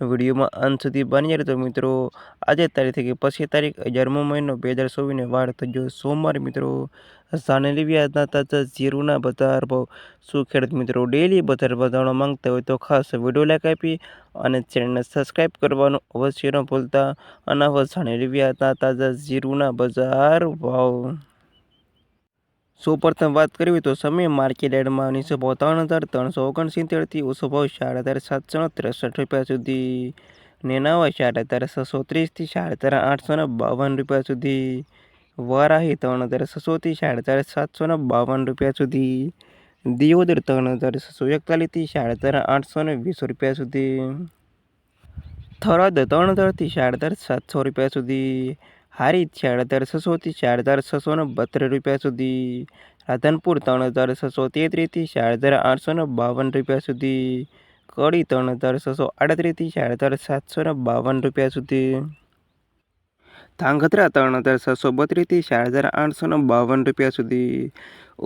વિડીયોમાં અંત સુધી બની રહે તો મિત્રો. આજે તારીખ કે પછી તારીખ અગિયારમો મહિનો બે હજાર ચોવીસને વાર થયો સોમવાર મિત્રો જાણી વ્યાજના તાજા ઝીરોના બજાર ભાવ શું ખેડૂત મિત્રો ડેલી બજાર વધારવા માંગતા હોય તો ખાસ વીડિયો લાઈક આપી અને ચેનલને સબસ્ક્રાઈબ કરવાનું અવશ્ય ન ભૂલતા. અને હવે જાણી વ્યાજના તાજા ઝીરોના બજાર ભાવ. સૌપ્રથમ વાત કરવી તો સમય માર્કેટ એડમાં નીચો ત્રણ હજાર ત્રણસો ઓગણસિત્તેરથી ઓછો ભાવ સાડા હજાર સાતસો ત્રેસઠ રૂપિયા સુધી નેનાવા સાડા હજાર છસો ત્રીસથી સાડા હજાર આઠસો ને બાવન રૂપિયા સુધી વારાહી ત્રણ હજાર છસોથી સાડા હજાર સાતસો ને બાવન રૂપિયા સુધી દિયોદર ત્રણ હજાર છસો એકતાલીસથી સાડા હજાર આઠસો ને વીસ રૂપિયા સુધી થરાદ ત્રણ હજારથી સાડા હજાર સાતસો રૂપિયા સુધી હારી ચાર હજાર છસોથી ચાર હજાર છસો ને બત્રીસ રૂપિયા સુધી. રાધનપુર ત્રણ હજાર છસો તેત્રીસથી ચાર હજાર આઠસો ને બાવન રૂપિયા સુધી. કડી ત્રણ હજાર છસો આડત્રીસથી ચાર હજાર સાતસો ને બાવન રૂપિયા સુધી. ધાંગધ્રા ત્રણ હજાર છસો બત્રીસથી ચાર હજાર આઠસો ને બાવન રૂપિયા સુધી.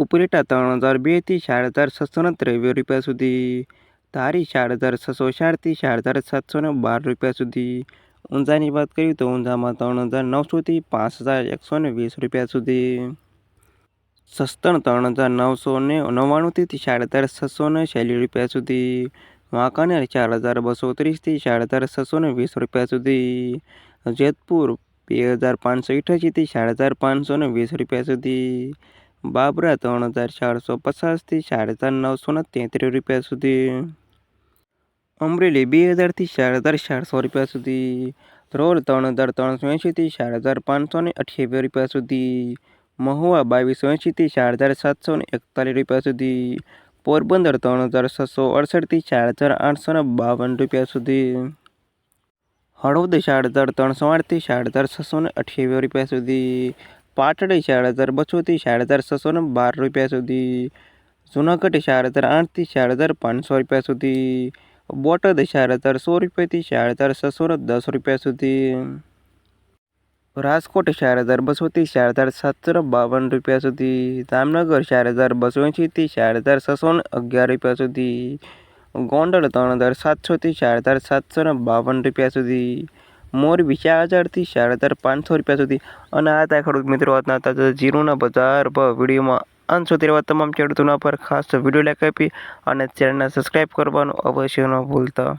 ઉપરેટા ત્રણ હજાર બેથી ચાર હજાર છસો ને ત્રેવીસ રૂપિયા સુધી. ધારી ચાર હજાર છસો ચારથી ચાર હજાર સાતસો ને બાર રૂપિયા સુધી. ઊંઝાની વાત કરીએ તો ઊંઝામાં ત્રણ હજાર નવસોથી પાંચ હજાર એકસો ને વીસ રૂપિયા સુધી. સસ્તણ ત્રણ હજાર નવસો ને નવ્વાણુંથી ચાર હજાર છસો ને છેલ્લી રૂપિયા સુધી. વાંકાનેર ચાર હજાર બસો ત્રીસથી સાડા હજાર છસો ને વીસ રૂપિયા સુધી. જેતપુર બે હજાર પાંચસો અઠ્યાસીથી સાડા હજાર પાંચસો ને વીસ રૂપિયા સુધી. બાબરા ત્રણ હજાર ચારસો પચાસથી સાડા હજાર નવસો ને તેત્રીસ રૂપિયા સુધી. અમરેલી બે હજારથી ચાર હજાર ચારસો રૂપિયા સુધી ધ્રોલ ત્રણ હજાર ત્રણસો એંશીથી ચાર હજાર પાંચસો ને અઠ્યાવીસ રૂપિયા સુધી મહુવા બાવીસો એંશીથી ચાર હજાર સાતસો ને એકતાલીસ રૂપિયા સુધી પોરબંદર ત્રણ હજાર છસો અડસઠથી ચાર હજાર આઠસો ને બાવન રૂપિયા સુધી હળવદ ચાર હજાર ત્રણસો આઠથી ચાર હજાર છસો ને અઠ્યાવીસ રૂપિયા સુધી પાટડી ચાર હજાર બસોથી ચાર હજાર છસો ને બાર રૂપિયા સુધી જુનાગઢ ચાર હજાર આઠથી ચાર હજાર પાંચસો રૂપિયા સુધી બોટાદ ચાર હજાર સો રૂપિયાથી ચાર હજાર છસો દસ રૂપિયા સુધી. રાજકોટ ચાર હજાર બસોથી ચાર હજાર સાતસો બાવન રૂપિયા સુધી. જામનગર ચાર હજાર બસો એંશીથી ચાર હજાર છસો અગિયાર રૂપિયા સુધી. ગોંડલ ત્રણ હજાર સાતસોથી ચાર હજાર સાતસો બાવન રૂપિયા સુધી. મોરબી ચાર હજારથી ચાર હજાર પાંચસો રૂપિયા સુધી. અને આ હતા ખેડૂત મિત્રો હતા જીરોના બજાર પર વિડીયોમાં. અંત સુધી રહેવા તમામ ખેડૂતોના પર ખાસ વીડિયો લાઈક આપી અને ચેનલને સબસ્ક્રાઈબ કરવાનું અવશ્ય ન ભૂલતા.